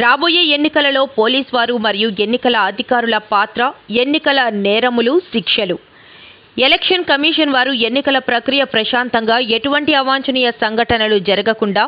రాబోయే ఎన్నికలలో పోలీస్ వారు మరియు ఎన్నికల అధికారుల పాత్ర ఎన్నికల నేరములు శిక్షలు. ఎలక్షన్ కమిషన్ వారు ఎన్నికల ప్రక్రియ ప్రశాంతంగా ఎటువంటి అవాంఛనీయ సంఘటనలు జరగకుండా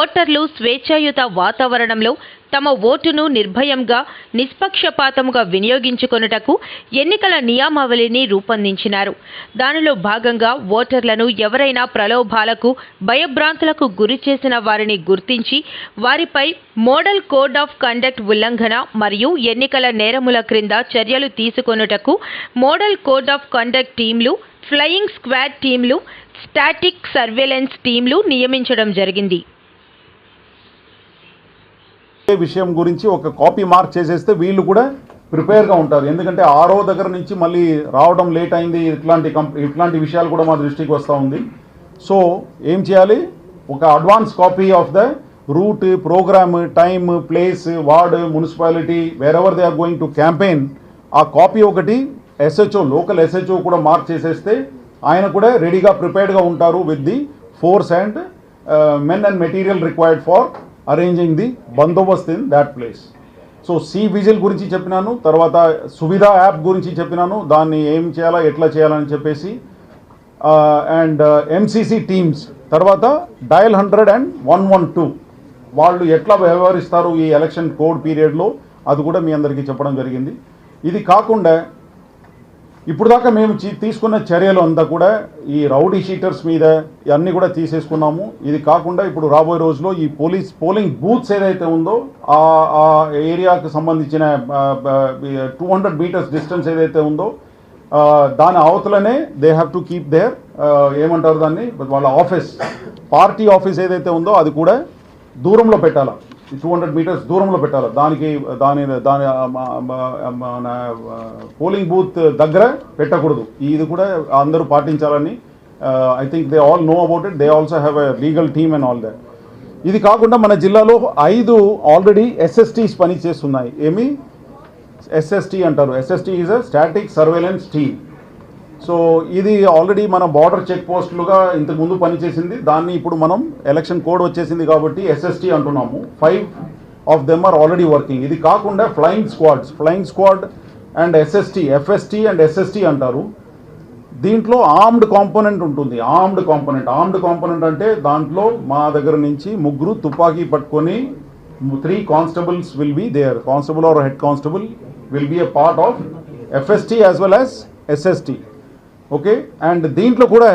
ఓటర్లు స్వేచ్ఛాయుత వాతావరణంలో తమ ఓటును నిర్భయంగా నిష్పక్షపాతముగా వినియోగించుకొనుటకు ఎన్నికల నియమావళిని రూపొందించినారు. దానిలో భాగంగా ఓటర్లను ఎవరైనా ప్రలోభాలకు భయభ్రాంతులకు గురి చేసిన వారిని గుర్తించి వారిపై మోడల్ కోడ్ ఆఫ్ కండక్ట్ ఉల్లంఘన మరియు ఎన్నికల నేరముల క్రింద చర్యలు తీసుకొనుటకు మోడల్ కోడ్ ఆఫ్ కండక్ట్ టీంలు ఫ్లయింగ్ స్క్వాడ్ టీంలు స్టాటిక్ సర్వేలెన్స్ టీంలు నియమించడం జరిగింది. విషయం గురించి ఒక కాపీ మార్క్ చేసేస్తే వీళ్ళు కూడా ప్రిపేర్గా ఉంటారు. ఎందుకంటే ఆరో దగ్గర నుంచి మళ్ళీ రావడం లేట్ అయింది. ఇట్లాంటి కంప్ ఇట్లాంటి విషయాలు కూడా మా దృష్టికి వస్తూ ఉంది. సో ఏం చేయాలి? ఒక advance copy of the route programme time place ward municipality wherever they are going to campaign ఆ కాపీ ఒకటి ఎస్హెచ్ఓ లోకల్ ఎస్హెచ్ఓ కూడా మార్క్ చేసేస్తే ఆయన కూడా రెడీగా ప్రిపేర్డ్గా ఉంటారు with the force and men and material required for arranging the bandobast in that place so cVIGIL గురించి చెప్పినాను తర్వాత సువిధ యాప్ గురించి చెప్పినాను దాన్ని ఏం చేయాలా ఎట్లా చేయాలని చెప్పేసి అండ్ ఎంసీసీ టీమ్స్ తర్వాత dial hundred and one one two వాళ్ళు ఎట్లా వ్యవహరిస్తారు ఈ ఎలక్షన్ కోడ్ పీరియడ్లో అది కూడా మీ అందరికీ చెప్పడం జరిగింది. ఇది కాకుండా ఇప్పుడు దాకా మేము తీసుకున్న చర్యలు అంతా కూడా ఈ రౌడీ షీటర్స్ మీద అన్నీ కూడా తీసేసుకున్నాము. ఇది కాకుండా ఇప్పుడు రాబోయే రోజులో ఈ పోలీస్ పోలింగ్ బూత్స్ ఏదైతే ఉందో ఆ ఏరియాకు సంబంధించిన టూ హండ్రెడ్ మీటర్స్ డిస్టెన్స్ ఏదైతే ఉందో దాని అవతలనే they have to keep there ఏమంటారు దాన్ని? వాళ్ళ ఆఫీస్ పార్టీ ఆఫీస్ ఏదైతే ఉందో అది కూడా దూరంలో పెట్టాలి? టూ హండ్రెడ్ మీటర్స్ దూరంలో పెట్టాలి. దానికి దాని దాని మన పోలింగ్ బూత్ దగ్గర పెట్టకూడదు. ఇది కూడా అందరూ పాటించాలని I think they all know about it they also have a legal team and all that ఇది కాకుండా మన జిల్లాలో ఐదు ఆల్రెడీ ఎస్ఎస్టీస్ పని చేస్తున్నాయి ఏమి? ఎస్ఎస్టీ అంటారు. SST is a static surveillance team so ఇది ఆల్రెడీ మన బార్డర్ చెక్ పోస్టులుగా ఇంతకుముందు పనిచేసింది దాన్ని ఇప్పుడు మనం ఎలక్షన్ కోడ్ వచ్చేసింది కాబట్టి ఎస్ఎస్టీ అంటున్నాము. Five of them are already working ఇది కాకుండా flying squads flying squad and SST FST and SST అంటారు. దీంట్లో ఆర్మ్డ్ కాంపోనెంట్ ఉంటుంది. ఆర్మ్డ్ కాంపోనెంట్ ఆర్మ్డ్ కాంపోనెంట్ అంటే దాంట్లో మా దగ్గర నుంచి ముగ్గురు తుపాకీ పట్టుకొని three constables will be there constable or head constable will be a part of FST as well as SST okay and దీంట్లో కూడా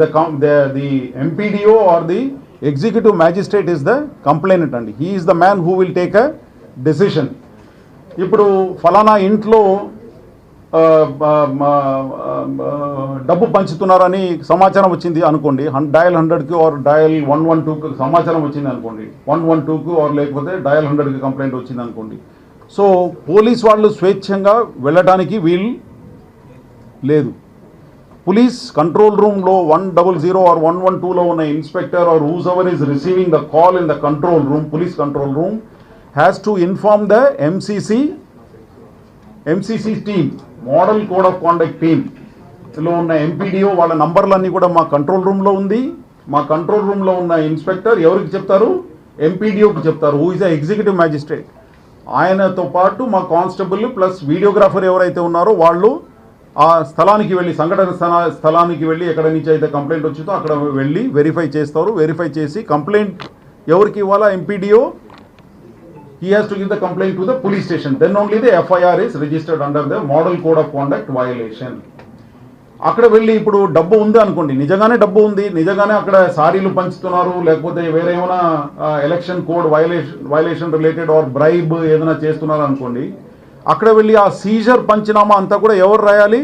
the the the MPDO or the executive magistrate is the complainant అండి. He is the man who will take a decision ఇప్పుడు ఫలానా ఇంట్లో డబ్బు పంచుతున్నారని సమాచారం వచ్చింది అనుకోండి. హన్ డయల్ హండ్రెడ్కి ఆర్ డయల్ వన్ వన్ టూకి సమాచారం వచ్చింది అనుకోండి. వన్ వన్ టూకి ఆర్ లేకపోతే డయల్ హండ్రెడ్కి కంప్లైంట్ వచ్చింది అనుకోండి. సో పోలీస్ వాళ్ళు స్వేచ్ఛంగా వెళ్ళడానికి వీళ్ళు లేదు. పోలీస్ కంట్రోల్ రూమ్లో one double zero or one one టూలో ఉన్న inspector or whosoever is receiving the call in the control room police control room has to inform the MCC MCC team model code of conduct team ఉన్న MPDO వాళ్ళ నంబర్లన్నీ కూడా మా control రూమ్లో ఉంది. మా కంట్రోల్ రూమ్లో ఉన్న ఇన్స్పెక్టర్ ఎవరికి చెప్తారు? ఎంపీడీఓకి చెప్తారు who is the executive magistrate ఆయనతో పాటు మా కానిస్టేబుల్ ప్లస్ వీడియోగ్రాఫర్ ఎవరైతే ఉన్నారో వాళ్ళు ఆ స్థలానికి వెళ్ళి సంఘటన స్థలా- స్థలానికి వెళ్ళి ఎక్కడ నుంచి అయితే కంప్లైంట్ వచ్చిందో అక్కడ వెళ్ళి వెరిఫై చేస్తారు. వెరిఫై చేసి కంప్లైంట్ ఎవరికి ఇవ్వాలా? MPDO. He has to give the complaint to the police station then only the FIR is registered under the model code of conduct violation అక్కడ వెళ్ళి ఇప్పుడు డబ్బు ఉంది అనుకోండి. నిజంగానే డబ్బు ఉంది. నిజంగానే అక్కడ సారీలు పంచుతున్నారు. లేకపోతే వేరే ఏమైనా election code violation violation related or bribe ఏదైనా చేస్తున్నారు అనుకోండి అక్కడ వెళ్ళి ఆ సీజర్ పంచనామా అంతా కూడా ఎవరు రాయాలి?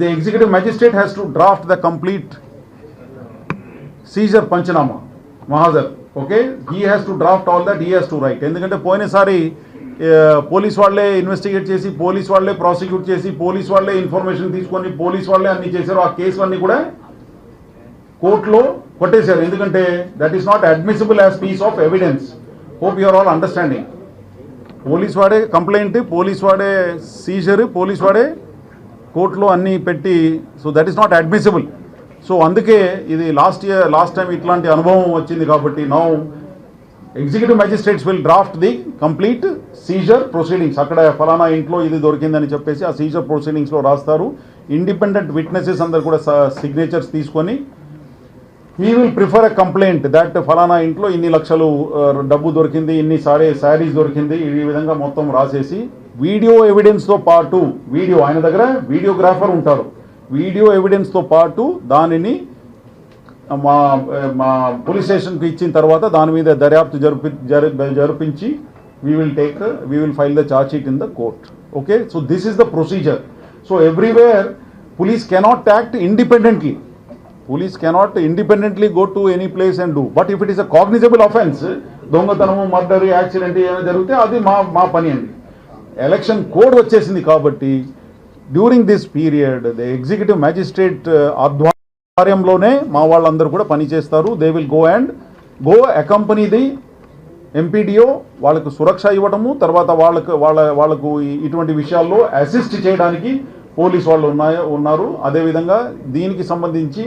The executive magistrate has to draft the complete seizure panchanama mahazar okay he has to draft all that he has to write ఎందుకంటే పోయినసారి పోలీస్ వాళ్ళే ఇన్వెస్టిగేట్ చేసి పోలీస్ వాళ్ళే ప్రాసిక్యూట్ చేసి పోలీస్ వాళ్ళే ఇన్ఫర్మేషన్ తీసుకొని పోలీస్ వాళ్ళే అన్ని చేశారు. ఆ కేసులన్నీ కూడా కోర్టులో కొట్టేశారు. ఎందుకంటే that is not admissible as piece of evidence hope you're all understanding police వాడే కంప్లైంట్ పోలీస్ వాడే సీజర్ పోలీస్ వాడే కోర్టులో అన్నీ పెట్టి so that is not admissible so అందుకే ఇది లాస్ట్ ఇయర్ లాస్ట్ టైం ఇట్లాంటి అనుభవం వచ్చింది కాబట్టి now executive magistrates will draft the complete seizure proceedings అక్కడ ఫలానా ఇంట్లో ఇది దొరికిందని చెప్పేసి ఆ సీజర్ ప్రొసీడింగ్స్లో రాస్తారు. ఇండిపెండెంట్ విట్నెసెస్ అందరు కూడా సిగ్నేచర్స్ తీసుకొని we will prefer a complaint that ఫలానా ఇంట్లో ఇన్ని లక్షలు డబ్బు దొరికింది ఇన్ని సారీ శారీస్ దొరికింది ఈ విధంగా మొత్తం రాసేసి వీడియో ఎవిడెన్స్తో పాటు వీడియో ఆయన దగ్గర వీడియోగ్రాఫర్ ఉంటారు వీడియో ఎవిడెన్స్తో పాటు దానిని మా మా పోలీస్ స్టేషన్కి ఇచ్చిన తర్వాత దాని మీద దర్యాప్తు జరిపి జరి- జరిపించి we will take we will file the charge sheet in the court okay so this is the procedure so everywhere police cannot act independently. Police cannot independently go to any place and do. But if it is a cognizable offense దొంగతనము murder accident ఏమైనా జరిగితే అది మా మా పని అండి. Election code వచ్చేసింది కాబట్టి during this period the executive magistrate ఆధ్వర్యంలోనే మా వాళ్ళందరూ కూడా పనిచేస్తారు they will go and go accompany the MPDO వాళ్ళకు సురక్ష ఇవ్వడము తర్వాత వాళ్ళకు వాళ్ళ వాళ్ళకు ఇటువంటి విషయాల్లో అసిస్ట్ చేయడానికి పోలీస్ వాళ్ళు ఉన్నాయో ఉన్నారు. అదేవిధంగా దీనికి సంబంధించి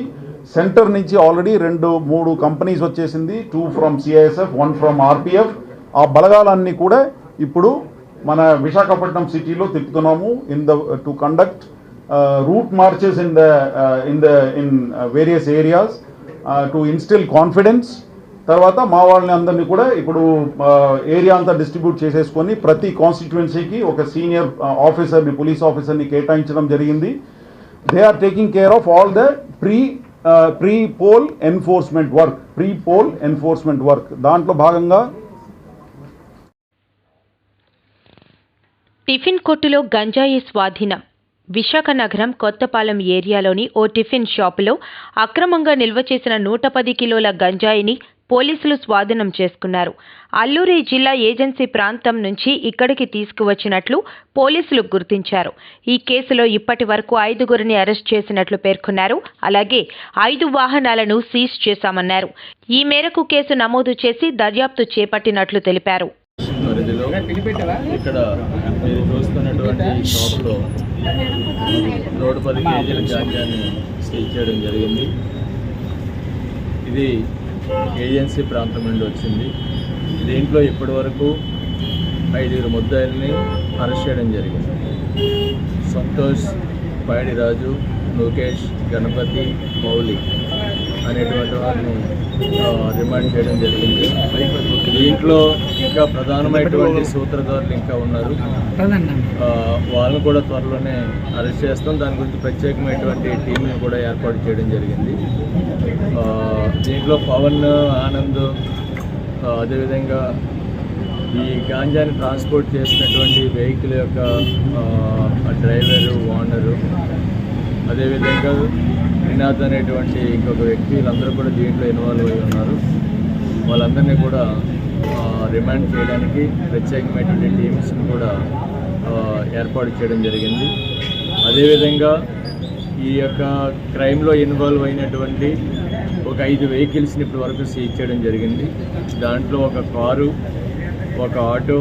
సెంటర్ నుంచి ఆల్రెడీ రెండు మూడు కంపెనీస్ వచ్చేసింది. Two from CISF one from RPF ఆ బలగాలన్నీ కూడా ఇప్పుడు మన విశాఖపట్నం సిటీలో తిప్పుతున్నాము. In the to conduct route marches in the in the in various areas to instil confidence. తర్వాత మా వాళ్ళని అందరినీ కూడా ఇప్పుడు ఏరియా అంతా డిస్ట్రిబ్యూట్ చేసేసుకొని ప్రతి కాన్స్టిట్యుయెన్సీకి ఒక సీనియర్ ఆఫీసర్ని పోలీస్ ఆఫీసర్ని కేటాయించడం జరిగింది. They are taking care of all the pre pre poll enforcement work pre poll enforcement work దాంట్లో భాగంగా టిఫిన్ కొట్టులో గంజాయి స్వాధీనం. విశాఖ నగరం కొత్తపాలెం ఏరియాలోని ఓ టిఫిన్ షాపులో అక్రమంగా నిల్వ చేసిన నూట పది కిలోల గంజాయిని పోలీసులు స్వాధీనం చేసుకున్నారు. అల్లూరి జిల్లా ఏజెన్సీ ప్రాంతం నుంచి ఇక్కడికి తీసుకువచ్చినట్లు పోలీసులు గుర్తించారు. ఈ కేసులో ఇప్పటి వరకు ఐదుగురిని అరెస్ట్ చేసినట్లు పేర్కొన్నారు. అలాగే ఐదు వాహనాలను సీజ్ చేశామన్నారు. ఈ మేరకు కేసు నమోదు చేసి దర్యాప్తు చేపట్టినట్లు తెలిపారు. పరిధిలో ఇక్కడ మీరు చూస్తున్నటువంటి షాప్లో నూట పది కేజీల గాంజాన్ని సీజ్ చేయడం జరిగింది. ఇది ఏజెన్సీ ప్రాంతం నుండి వచ్చింది. దీంట్లో ఇప్పటివరకు ఐదుగురు ముద్దాయిల్ని అరెస్ట్ చేయడం జరిగింది. సంతోష్ రాజు లోకేష్ గణపతి మౌలి అనేటువంటి వారిని రిమాండ్ చేయడం జరిగింది. దీంట్లో ఇంకా ప్రధానమైనటువంటి సూత్రధారులు ఇంకా ఉన్నారు. వాళ్ళని కూడా త్వరలోనే అరెస్ట్ చేస్తాం. దాని గురించి ప్రత్యేకమైనటువంటి టీంని కూడా ఏర్పాటు చేయడం జరిగింది. దీంట్లో పవన్ ఆనంద్ అదేవిధంగా ఈ గాంజాని ట్రాన్స్పోర్ట్ చేసినటువంటి వెహికల్ యొక్క డ్రైవరు ఓనరు అదేవిధంగా శ్రీనాథ్ అనేటువంటి ఇంకొక వ్యక్తి వీళ్ళందరూ కూడా దీంట్లో ఇన్వాల్వ్ అయి ఉన్నారు. వాళ్ళందరినీ కూడా రిమాండ్ చేయడానికి ప్రత్యేకమైనటువంటి టీమ్స్ని కూడా ఏర్పాటు చేయడం జరిగింది. అదేవిధంగా ఈ యొక్క క్రైమ్లో ఇన్వాల్వ్ అయినటువంటి ఒక ఐదు వెహికల్స్ని ఇప్పటి వరకు సీజ్ చేయడం జరిగింది. దాంట్లో ఒక కారు ఒక ఆటో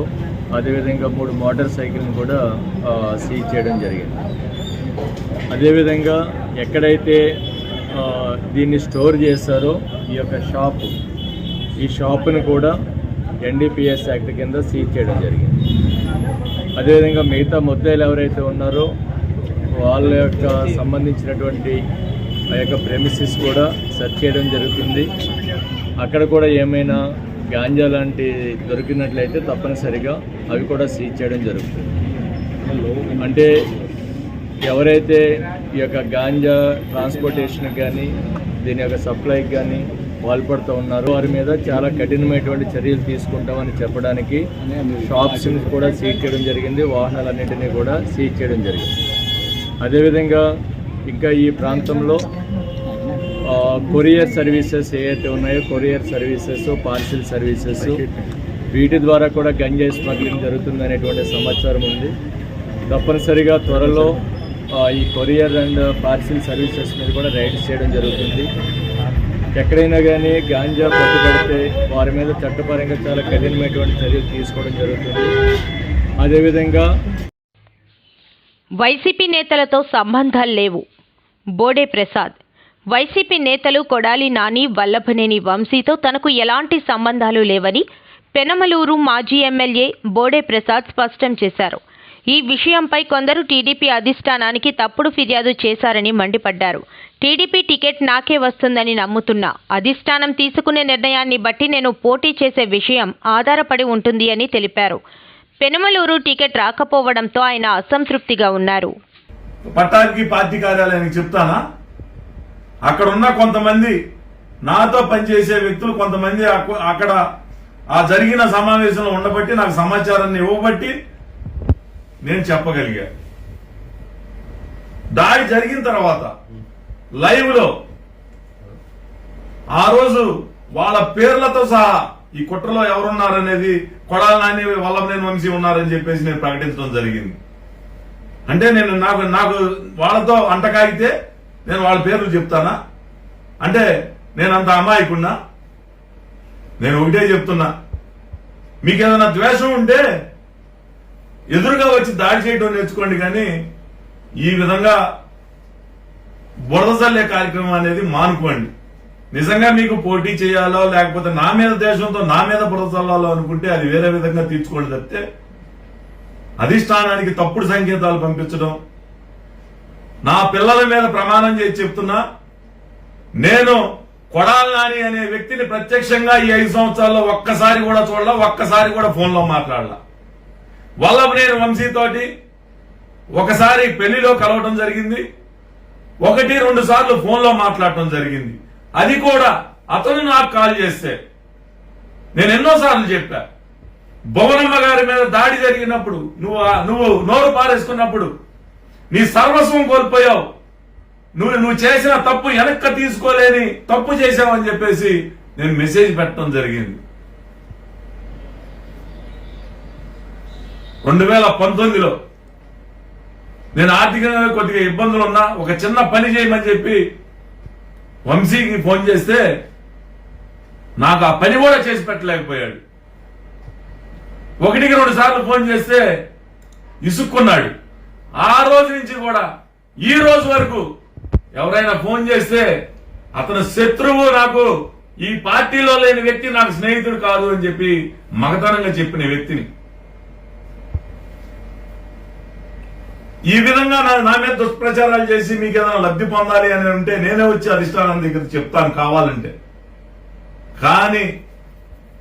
అదేవిధంగా మూడు మోటార్ సైకిల్ని కూడా సీజ్ చేయడం జరిగింది. అదేవిధంగా ఎక్కడైతే దీన్ని స్టోర్ చేశారో ఈ యొక్క షాపు ఈ షాపును కూడా ఎన్డీపీఎస్ యాక్ట్ కింద సీజ్ చేయడం జరిగింది. అదేవిధంగా మిగతా ముద్దాయిలు ఎవరైతే ఉన్నారో వాళ్ళ యొక్క సంబంధించినటువంటి ఆ యొక్క ప్రెమిసిస్ కూడా సెర్చ్ చేయడం జరుగుతుంది. అక్కడ కూడా ఏమైనా గాంజా లాంటి దొరికినట్లయితే తప్పనిసరిగా అవి కూడా సీజ్ చేయడం జరుగుతుంది. అంటే ఎవరైతే ఈ యొక్క గాంజా ట్రాన్స్పోర్టేషన్కి కానీ దీని యొక్క సప్లైకి కానీ పాల్పడుతూ ఉన్నారు వారి మీద చాలా కఠినమైనటువంటి చర్యలు తీసుకుంటామని చెప్పడానికి షాప్స్ని కూడా సీజ్ చేయడం జరిగింది. వాహనాలన్నింటినీ కూడా సీజ్ చేయడం జరిగింది. అదేవిధంగా ఇంకా ఈ ప్రాంతంలో కొరియర్ సర్వీసెస్ ఏవైతే ఉన్నాయో కొరియర్ సర్వీసెస్ పార్సిల్ సర్వీసెస్ వీటి ద్వారా కూడా గంజాయి స్మగ్లింగ్ జరుగుతుందనేటువంటి సమాచారం ఉంది. తప్పనిసరిగా త్వరలో ఈ కొరియర్ అండ్ పార్సిల్ సర్వీసెస్ మీద కూడా రైడ్స్ చేయడం జరుగుతుంది. ఎక్కడైనా కానీ గాంజా పట్టుబడితే వారి మీద చట్టపరంగా చాలా కఠినమైనటువంటి చర్యలు తీసుకోవడం జరుగుతుంది. అదేవిధంగా వైసీపీ నేతలతో సంబంధాలు లేవు. బోడే ప్రసాద్ వైసీపీ నేతలు కొడాలి నాని వల్లభనేని వంశీతో తనకు ఎలాంటి సంబంధాలు లేవని పెనమలూరు మాజీ ఎమ్మెల్యే బోడే ప్రసాద్ స్పష్టం చేశారు. ఈ విషయంపై కొందరు టీడీపీ అధిష్టానానికి తప్పుడు ఫిర్యాదు చేశారని మండిపడ్డారు. టీడీపీ టికెట్ నాకే వస్తుందని నమ్ముతున్నా. అధిష్టానం తీసుకునే నిర్ణయాన్ని బట్టి నేను పోటీ చేసే విషయం ఆధారపడి ఉంటుంది అని తెలిపారు. పెనమలూరు టికెట్ రాకపోవడంతో ఆయన అసంతృప్తిగా ఉన్నారు. పట్టానికి పార్టీ కార్యాలయానికి చెప్తానా? అక్కడ ఉన్న కొంతమంది నాతో పనిచేసే వ్యక్తులు కొంతమంది అక్కడ ఆ జరిగిన సమావేశంలో ఉండబట్టి నాకు సమాచారాన్ని ఇవ్వబట్టి నేను చెప్పగలిగా. దాడి జరిగిన తర్వాత లైవ్లో ఆ రోజు వాళ్ళ పేర్లతో సహా ఈ కుట్రలో ఎవరున్నారనేది కొడాల నాని వల్లభనేని వంశీ ఉన్నారని చెప్పేసి నేను ప్రకటించడం జరిగింది. అంటే నేను నాకు నాకు వాళ్ళతో అంటకాగితే నేను వాళ్ళ పేర్లు చెప్తానా? అంటే నేను అంత అమాయకున్నా? నేను ఒకటే చెప్తున్నా. మీకు ఏదైనా ద్వేషం ఉంటే ఎదురుగా వచ్చి దాడి చేయడం నేర్చుకోండి కానీ ఈ విధంగా బురద చల్లే కార్యక్రమం అనేది మానుకోండి. నిజంగా మీకు పోటీ చేయాలో లేకపోతే నా మీద దేశంతో నా మీద బురద చల్లాలో అనుకుంటే అది వేరే విధంగా తీర్చుకోండి తప్పితే అధిష్టానానికి తప్పుడు సంకేతాలు పంపించడం. నా పిల్లల మీద ప్రమాణం చేసి చెప్తున్నా నేను కొడాల నాని అనే వ్యక్తిని ప్రత్యక్షంగా ఈ ఐదు సంవత్సరాల్లో ఒక్కసారి కూడా చూడాల ఒక్కసారి కూడా ఫోన్లో మాట్లాడాల. వల్లభనేని వంశీతోటి ఒకసారి పెళ్ళిలో కలవటం జరిగింది. ఒకటి రెండు సార్లు ఫోన్లో మాట్లాడటం జరిగింది. అది కూడా అతను నాకు కాల్ చేస్తే. నేను ఎన్నోసార్లు చెప్పా. భువనమ్మ గారి మీద దాడి జరిగినప్పుడు నువ్వు నువ్వు నోరు పారేసుకున్నప్పుడు నీ సర్వస్వం కోల్పోయావు. నువ్వు నువ్వు చేసిన తప్పు వెనక్క తీసుకోలేని తప్పు చేశావని చెప్పేసి నేను మెసేజ్ పెట్టడం జరిగింది. రెండు వేల పంతొమ్మిదిలో నేను ఆర్థికంగా కొద్దిగా ఇబ్బందులు ఉన్నా ఒక చిన్న పని చేయమని చెప్పి వంశీకి ఫోన్ చేస్తే నాకు ఆ పని కూడా చేసి పెట్టలేకపోయాడు. ఒకటికి రెండు సార్లు ఫోన్ చేస్తే ఇసుక్కున్నాడు. ఆ రోజు నుంచి కూడా ఈ రోజు వరకు ఎవరైనా ఫోన్ చేస్తే అతను శత్రువు నాకు ఈ పార్టీలో లేని వ్యక్తి నాకు స్నేహితుడు కాదు అని చెప్పి మగతనంగా చెప్పిన వ్యక్తిని. ఈ విధంగా నా నా మీద దుష్ప్రచారాలు చేసి మీకు ఏదైనా లబ్ధి పొందాలి అని ఉంటే నేనే వచ్చి అధిష్టానం దగ్గర చెప్తాను కావాలంటే. కానీ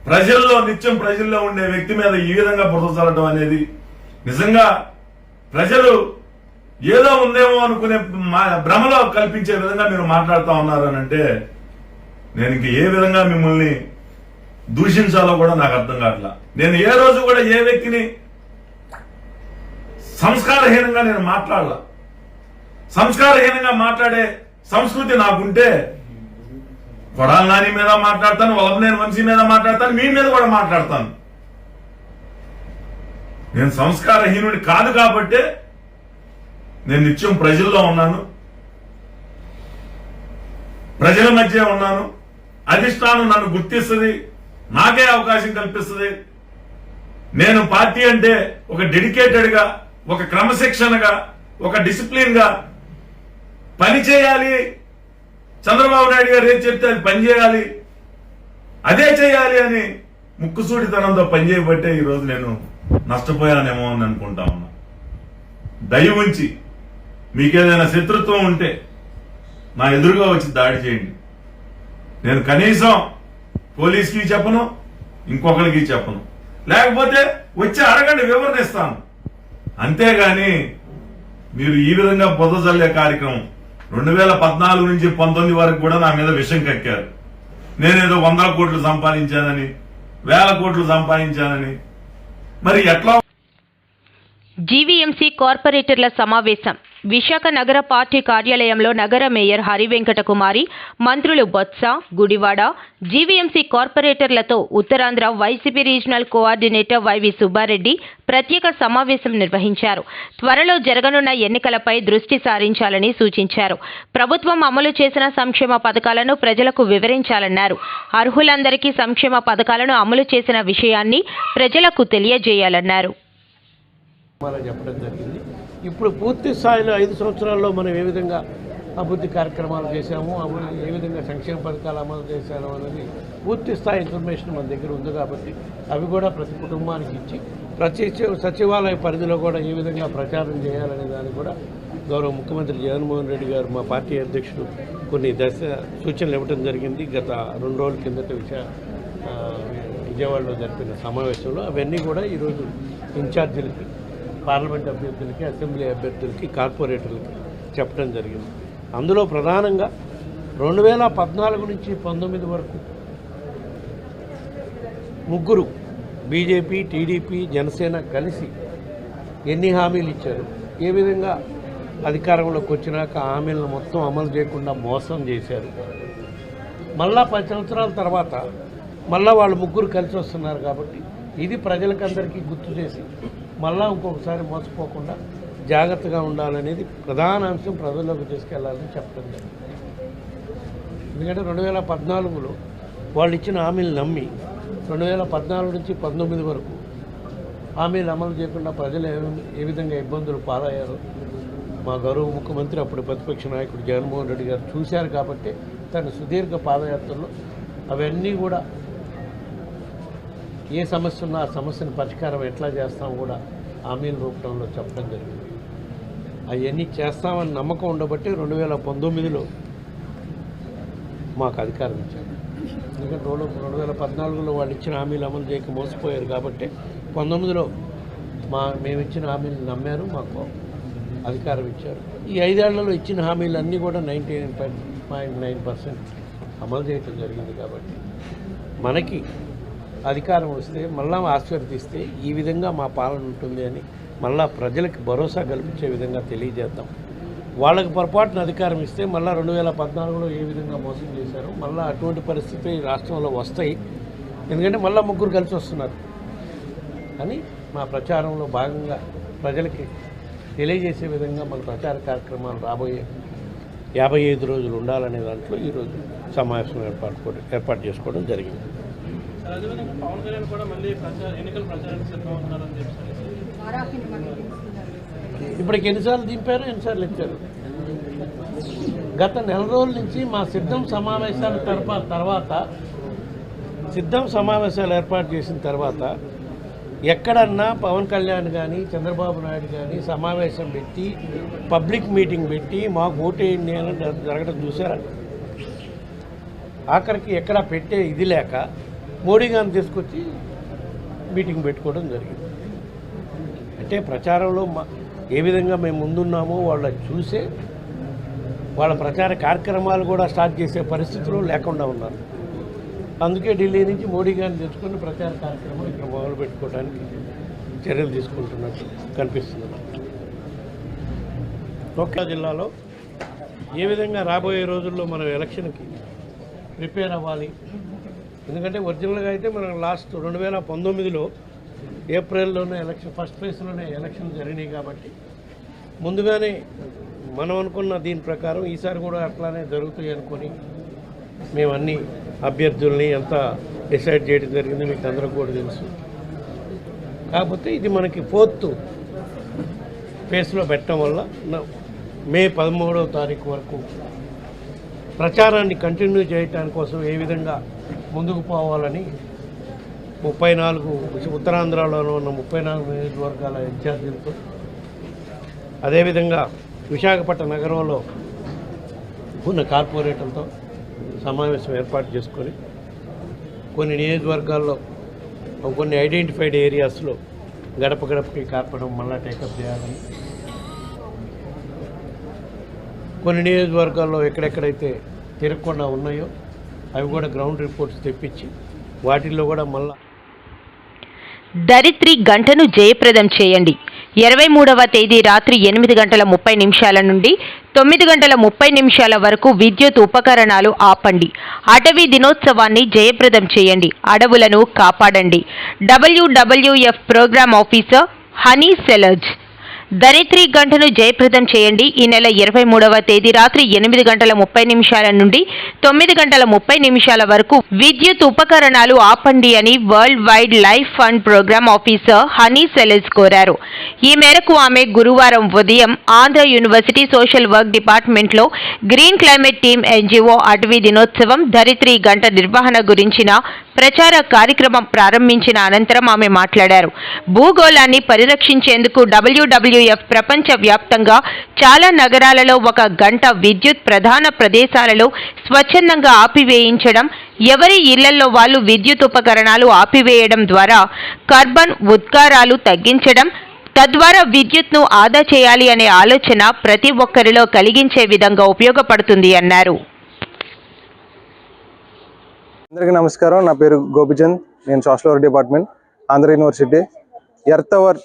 ప్రజల్లో నిత్యం ప్రజల్లో ఉండే వ్యక్తి మీద ఈ విధంగా బురద చల్లడం అనేది నిజంగా ప్రజలు ఏదో ఉందేమో అనుకునే మా- భ్రమలో కల్పించే విధంగా మీరు మాట్లాడుతూ ఉన్నారు అని అంటే నేను ఇంక ఏ విధంగా మిమ్మల్ని దూషించాలో కూడా నాకు అర్థం కావట్లా. నేను ఏ రోజు కూడా ఏ వ్యక్తిని సంస్కారహీనంగా నేను మాట్లాడాల. సంస్కారహీనంగా మాట్లాడే సంస్కృతి నాకుంటే కొడాల నాని మీద మాట్లాడతాను వల్లభనేని వంశీ మీద మాట్లాడతాను మీ మీద కూడా మాట్లాడతాను. నేను సంస్కారహీనుడి కాదు కాబట్టే నేను నిత్యం ప్రజల్లో ఉన్నాను. ప్రజల మధ్య ఉన్నాను. అధిష్టానం నన్ను గుర్తిస్తుంది. నాకే అవకాశం కల్పిస్తుంది. నేను పార్టీ అంటే ఒక డెడికేటెడ్గా ఒక క్రమశిక్షణగా ఒక డిసిప్లిన్గా పని చేయాలి. చంద్రబాబు నాయుడు గారు ఏం చెప్తే అది పని చేయాలి. అదే చేయాలి అని ముక్కుసూటితనంతో పని చేయబట్టే ఈరోజు నేను నష్టపోయానేమో అని అనుకుంటా ఉన్నా. దయ ఉంచి మీకేదైనా శత్రుత్వం ఉంటే నా ఎదురుగా వచ్చి దాడి చేయండి. నేను కనీసం పోలీస్కి చెప్పను ఇంకొకరికి చెప్పను. లేకపోతే వచ్చి అడగండి వివరణ ఇస్తాను. అంతేగాని మీరు ఈ విధంగా బుద్ధ కార్యక్రమం రెండు వేల పద్నాలుగు నుంచి పంతొమ్మిది వరకు కూడా నా మీద విషం కక్కారు. నేనేదో వందల కోట్లు సంపాదించానని వేల కోట్లు సంపాదించానని. మరి ఎట్లా జీవీఎంసీ కార్పొరేటర్ల సమావేశం. విశాఖ నగర పార్టీ కార్యాలయంలో నగర మేయర్ హరివెంకట కుమారి మంత్రులు బొత్స గుడివాడ జీవీఎంసీ కార్పొరేటర్లతో ఉత్తరాంధ్ర వైసీపీ రీజనల్ కోఆర్డినేటర్ వైవి సుబ్బారెడ్డి ప్రత్యేక సమావేశం నిర్వహించారు. త్వరలో జరగనున్న ఎన్నికలపై దృష్టి సారించాలని సూచించారు. ప్రభుత్వం అమలు చేసిన సంక్షేమ పథకాలను ప్రజలకు వివరించాలన్నారు. అర్హులందరికీ సంక్షేమ పథకాలను అమలు చేసిన విషయాన్ని ప్రజలకు తెలియజేయాలన్నారు. చెప్పడం జరిగింది. ఇప్పుడు పూర్తి స్థాయిలో ఐదు సంవత్సరాల్లో మనం ఏ విధంగా అభివృద్ధి కార్యక్రమాలు చేశాము అభివృద్ధి ఏ విధంగా సంక్షేమ పథకాలు అమలు చేశాము అనేది పూర్తి స్థాయి ఇన్ఫర్మేషన్ మన దగ్గర ఉంది కాబట్టి అవి కూడా ప్రతి కుటుంబానికి ఇచ్చి ప్రతి సచివాలయ పరిధిలో కూడా ఏ విధంగా ప్రచారం చేయాలనే దాన్ని కూడా గౌరవ ముఖ్యమంత్రి జగన్మోహన్ రెడ్డి గారు మా పార్టీ అధ్యక్షుడు కొన్ని దశ సూచనలు ఇవ్వడం జరిగింది. గత రెండు రోజుల కిందట విషయ విజయవాడలో జరిపిన సమావేశంలో అవన్నీ కూడా ఈరోజు ఇన్ఛార్జీలకి పార్లమెంట్ అభ్యర్థులకి అసెంబ్లీ అభ్యర్థులకి కార్పొరేటర్లకి చెప్పడం జరిగింది. అందులో ప్రధానంగా రెండు వేల పద్నాలుగు నుంచి పంతొమ్మిది వరకు ముగ్గురు బీజేపీ టీడీపీ జనసేన కలిసి ఎన్ని హామీలు ఇచ్చారు? ఏ విధంగా అధికారంలోకి వచ్చినాక హామీలను మొత్తం అమలు చేయకుండా మోసం చేశారు? మళ్ళా పది సంవత్సరాల తర్వాత మళ్ళా వాళ్ళు ముగ్గురు కలిసి వస్తున్నారు కాబట్టి ఇది ప్రజలకందరికీ గుర్తు చేసి మళ్ళా ఇంకొకసారి మోసపోకుండా జాగ్రత్తగా ఉండాలనేది ప్రధాన అంశం ప్రజల్లోకి తీసుకెళ్ళాలని చెప్పడం జరిగింది. ఎందుకంటే రెండు వేల పద్నాలుగులో వాళ్ళు ఇచ్చిన హామీలు నమ్మి రెండు వేల పద్నాలుగు నుంచి పంతొమ్మిది వరకు హామీలు అమలు చేయకుండా ప్రజలు ఏ ఏ విధంగా ఇబ్బందులు పాలయ్యారు మా గౌరవ ముఖ్యమంత్రి అప్పుడు ప్రతిపక్ష నాయకుడు జగన్మోహన్ రెడ్డి గారు చూశారు కాబట్టి తన సుదీర్ఘ పాదయాత్రలో అవన్నీ కూడా ఏ సమస్య ఉన్నా ఆ సమస్యను పరిష్కారం ఎట్లా చేస్తాం కూడా హామీల రూపంలో చెప్పడం జరిగింది. అవన్నీ చేస్తామని నమ్మకం ఉండబట్టి రెండు వేల పంతొమ్మిదిలో మాకు అధికారం ఇచ్చారు. ఎందుకంటే రెండు రెండు వేల పద్నాలుగులో వాళ్ళు ఇచ్చిన హామీలు అమలు చేయక మోసపోయారు కాబట్టి పంతొమ్మిదిలో మా మేము ఇచ్చిన హామీలు నమ్మారు మాకు అధికారం ఇచ్చారు. ఈ ఐదేళ్ళలో ఇచ్చిన హామీలన్నీ కూడా ninety nine point nine percent అమలు చేయటం జరిగింది కాబట్టి మనకి అధికారం వస్తే మళ్ళా ఆశీర్వదిస్తే ఈ విధంగా మా పాలన ఉంటుంది అని మళ్ళా ప్రజలకు భరోసా కల్పించే విధంగా తెలియజేద్దాం. వాళ్ళకి పొరపాటున అధికారం ఇస్తే మళ్ళీ రెండు వేల పద్నాలుగులో ఏ విధంగా మోసం చేశారో మళ్ళీ అటువంటి పరిస్థితి రాష్ట్రంలో వస్తాయి. ఎందుకంటే మళ్ళీ ముగ్గురు కలిసి వస్తున్నారు. అని మా ప్రచారంలో భాగంగా ప్రజలకి తెలియజేసే విధంగా మన ప్రచార కార్యక్రమాలు రాబోయే యాభై ఐదు రోజులు ఉండాలనే దాంట్లో ఈరోజు సమావేశం ఏర్పాటు ఏర్పాటు చేసుకోవడం జరిగింది. అదేవిధంగా పవన్ కళ్యాణ్ కూడా మళ్ళీ ప్రచార ఎన్నికల ప్రచారానికి సిద్ధంగా ఉన్నారని చెప్పి ఇప్పటికి ఎన్నిసార్లు దింపారు ఎన్నిసార్లు ఇచ్చారు గత నెల రోజుల నుంచి మా సిద్ధం సమావేశాల తర్ప తర్వాత సిద్ధం సమావేశాలు ఏర్పాటు చేసిన తర్వాత ఎక్కడన్నా పవన్ కళ్యాణ్ కానీ చంద్రబాబు నాయుడు కానీ సమావేశం పెట్టి పబ్లిక్ మీటింగ్ పెట్టి మాకు ఓటేయండి అని జరగడం చూసారా ఆఖరికి ఎక్కడ పెట్టే ఇది లేక మోడీ గారిని తీసుకొచ్చి మీటింగ్ పెట్టుకోవడం జరిగింది. అంటే ప్రచారంలో మా ఏ విధంగా మేము ముందున్నామో వాళ్ళ చూసే వాళ్ళ ప్రచార కార్యక్రమాలు కూడా స్టార్ట్ చేసే పరిస్థితులు లేకుండా ఉన్నారు. అందుకే ఢిల్లీ నుంచి మోడీ గారిని తెచ్చుకొని ప్రచార కార్యక్రమం ఇక్కడ మొదలు పెట్టుకోవడానికి చర్యలు తీసుకుంటున్నట్టు కనిపిస్తుంది ఒక్క జిల్లాలో ఏ విధంగా రాబోయే రోజుల్లో మనం ఎలక్షన్కి ప్రిపేర్ అవ్వాలి? ఎందుకంటే ఒరిజినల్గా అయితే మనం లాస్ట్ రెండు వేల పంతొమ్మిదిలో ఏప్రిల్లోనే ఎలక్షన్ ఫస్ట్ ఫేజ్లోనే ఎలక్షన్ జరిగినాయి కాబట్టి ముందుగానే మనం అనుకున్న దీని ప్రకారం ఈసారి కూడా అట్లానే జరుగుతాయి అనుకొని మేము అన్ని అభ్యర్థుల్ని ఎంత డిసైడ్ చేయడం జరిగింది మీకు అందరికి కూడా తెలుసు. కాకపోతే ఇది మనకి ఫోర్త్ ఫేస్లో పెట్టడం వల్ల మే పదమూడవ తారీఖు వరకు ప్రచారాన్ని కంటిన్యూ చేయటాని కోసం ఏ విధంగా ముందుకు పోవాలని ముప్పై నాలుగు ఉత్తరాంధ్రలోనూ ఉన్న ముప్పై నాలుగు నియోజకవర్గాల విద్యార్థులతో అదేవిధంగా విశాఖపట్నం నగరంలో ఉన్న కార్పొరేటర్లతో సమావేశం ఏర్పాటు చేసుకొని కొన్ని నియోజకవర్గాల్లో కొన్ని ఐడెంటిఫైడ్ ఏరియాస్లో గడప గడపకి కార్పొరేట్ మళ్ళా టేకప్ చేయాలని కొన్ని నియోజకవర్గాల్లో ఎక్కడెక్కడైతే తిరగకుండా ఉన్నాయో అవి కూడా గ్రౌండ్ రిపోర్ట్స్ తెప్పించి వాటిల్లో కూడా మళ్ళా దరిత్రి గంటను జయప్రదం చేయండి. ఇరవై మూడవ తేదీ రాత్రి ఎనిమిది గంటల ముప్పై నిమిషాల నుండి తొమ్మిది గంటల ముప్పై నిమిషాల వరకు విద్యుత్ ఉపకరణాలు ఆపండి. అటవీ దినోత్సవాన్ని జయప్రదం చేయండి. అడవులను కాపాడండి. డబ్ల్యూడబ్ల్యూఎఫ్ ప్రోగ్రామ్ ఆఫీసర్ హనీ సెలర్జ్ ధరిత్రి గంటను జయప్రదం చేయండి. ఈ నెల ఇరవై మూడవ తేదీ రాత్రి ఎనిమిది గంటల ముప్పై నిమిషాల నుండి తొమ్మిది గంటల ముప్పై నిమిషాల వరకు విద్యుత్ ఉపకరణాలు ఆపండి అని World Wide Life Fund programme officer Honey Celes కోరారు. ఈ మేరకు ఆమె గురువారం ఉదయం ఆంధ్ర యూనివర్సిటీ సోషల్ వర్క్ డిపార్ట్మెంట్లో గ్రీన్ క్లైమేట్ టీమ్ ఎన్జిఓ అటవీ దినోత్సవం ధరిత్రి గంట నిర్వహణ గురించిన ప్రచార కార్యక్రమం ప్రారంభించిన అనంతరం ఆమె మాట్లాడారు. భూగోళాన్ని పరిరక్షించేందుకు డబ్ల్యూడబ్ల్యూ ప్రపంచ వ్యాప్తంగా చాలా నగరాలలో ఒక గంట విద్యుత్ ప్రధాన ప్రదేశాలలో స్వచ్ఛందంగా ఆపివేయించడం ఎవరి ఇళ్ళలో వాళ్ళు విద్యుత్ ఉపకరణాలు ఆపివేయడం ద్వారా కార్బన్ ఉద్గారాలు తగ్గించడం తద్వారా విద్యుత్ను ఆదా చేయాలి అనే ఆలోచన ప్రతి ఒక్కరిలో కలిగించే విధంగా ఉపయోగపడుతుంది అన్నారు. అందరికీ నమస్కారం. నా పేరు గోపిచంద్. నేను social work department Andhra university earth hour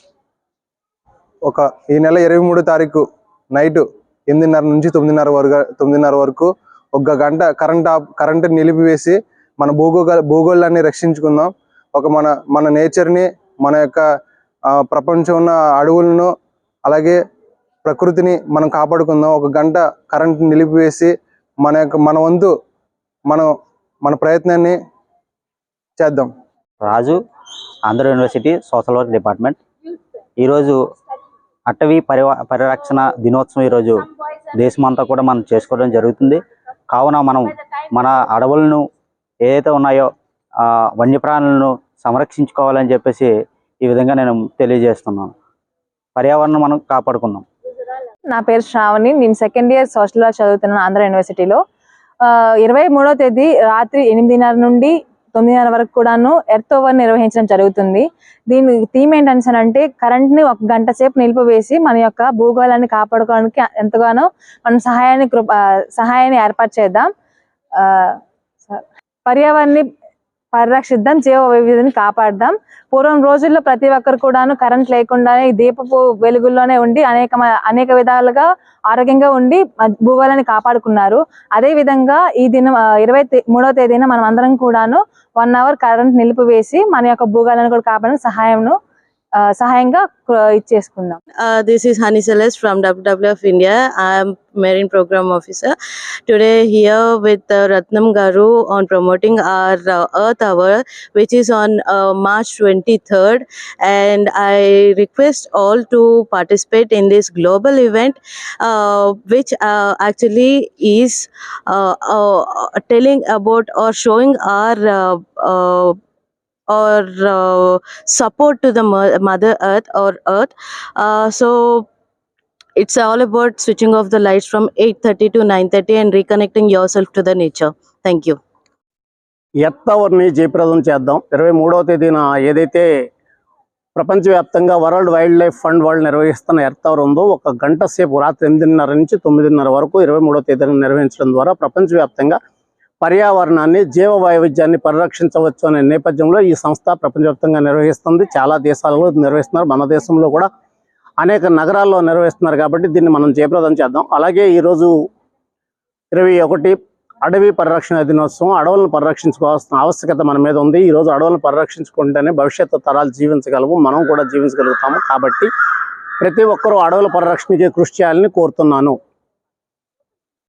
ఒక ఈ నెల ఇరవై మూడో తారీఖు నైట్ ఎనిమిదిన్నర నుంచి తొమ్మిదిన్నర వరకు తొమ్మిదిన్నర వరకు ఒక గంట కరెంట్ ఆఫ్ కరెంట్ నిలిపివేసి మన భూగోళ భూగోళాన్ని రక్షించుకుందాం. ఒక మన మన నేచర్ని మన యొక్క ప్రపంచం ఉన్న అడవులను అలాగే ప్రకృతిని మనం కాపాడుకుందాం. ఒక గంట కరెంట్ నిలిపివేసి మన యొక్క మన వంతు మనం మన ప్రయత్నాన్ని చేద్దాం. Raju Andhra university social work department ఈరోజు అటవీ పరివా పరిరక్షణ దినోత్సవం ఈరోజు దేశమంతా కూడా మనం చేసుకోవడం జరుగుతుంది. కావున మనం మన అడవులను ఏదైతే ఉన్నాయో వన్యప్రాణులను సంరక్షించుకోవాలని చెప్పేసి ఈ విధంగా నేను తెలియజేస్తున్నాను. పర్యావరణం మనం కాపాడుకుందాం. నా పేరు శ్రావణి. నేను సెకండ్ ఇయర్ సోషల్ చదువుతున్నాను ఆంధ్ర యూనివర్సిటీలో. ఇరవై మూడో తేదీ రాత్రి ఎనిమిదిన్నర నుండి తొమ్మిదిన్నర వరకు కూడాను ఎర్త్ ఓవర్ నిర్వహించడం జరుగుతుంది. దీని థీమ్ ఏంటంటే కరెంట్ని ఒక గంట సేపు నిలిపివేసి మన యొక్క భూగోళాన్ని కాపాడుకోవడానికి ఎంతగానో మనం సహాయాన్ని కృప- ఆ, సహాయాన్ని ఏర్పాటు చేద్దాం. ఆ, పరిరక్షిద్దాం జీవ వైవిధ్యాన్ని కాపాడదాం. పూర్వం రోజుల్లో ప్రతి ఒక్కరు కూడాను కరెంట్ లేకుండానే దీపపు వెలుగుల్లోనే ఉండి అనేక అనేక విధాలుగా ఆరోగ్యంగా ఉండి భూగోళాన్ని కాపాడుకున్నారు. అదే విధంగా ఈ దినం ఇరవై మూడవ తేదీన మనం అందరం కూడాను వన్ అవర్ కరెంట్ నిలిపివేసి మన యొక్క భూగోళాన్ని కూడా కాపాడడానికి సహాయంను సహాయంగా కృ- ఇచ్చేసుకుందాం Uh, this is Honey Celeste from WWF India. I'm Marine Program Officer. Today here with uh, Ratnam Garu on promoting our uh, Earth Hour, which is on uh, March 23rd. And I request all to participate in this global event, uh, which uh, actually is or support to or support ఎర్త్ the mother earth or earth so it's all about switching off the lights from 8.30 to 9.30 and reconnecting yourself to the nature. Thank you. ఎత్తవర్ని జయప్రదం చేద్దాం ఇరవై మూడవ తేదీన ఏదైతే ప్రపంచవ్యాప్తంగా world wild life fund వాళ్ళు నిర్వహిస్తున్న ఎర్తవర్ ఉందో ఒక గంట సేపు రాత్రి ఎనిమిదిన్నర నుంచి తొమ్మిదిన్నర వరకు ఇరవై మూడవ తేదీన నిర్వహించడం ద్వారా ప్రపంచవ్యాప్తంగా పర్యావరణాన్ని జీవ వైవిధ్యాన్ని పరిరక్షించవచ్చు అనే నేపథ్యంలో ఈ సంస్థ ప్రపంచవ్యాప్తంగా నిర్వహిస్తుంది. చాలా దేశాలలో నిర్వహిస్తున్నారు. మన దేశంలో కూడా అనేక నగరాల్లో నిర్వహిస్తున్నారు కాబట్టి దీన్ని మనం జయప్రదం చేద్దాం. అలాగే ఈరోజు ఇరవై ఒకటి అడవి పరిరక్షణ దినోత్సవం అడవులను పరిరక్షించుకోవాల్సిన ఆవశ్యకత మన మీద ఉంది. ఈ రోజు అడవులను పరిరక్షించుకుంటేనే భవిష్యత్తు తరాలు జీవించగలవు. మనం కూడా జీవించగలుగుతాము. కాబట్టి ప్రతి ఒక్కరూ అడవుల పరిరక్షణకి కృషి చేయాలని కోరుతున్నాను.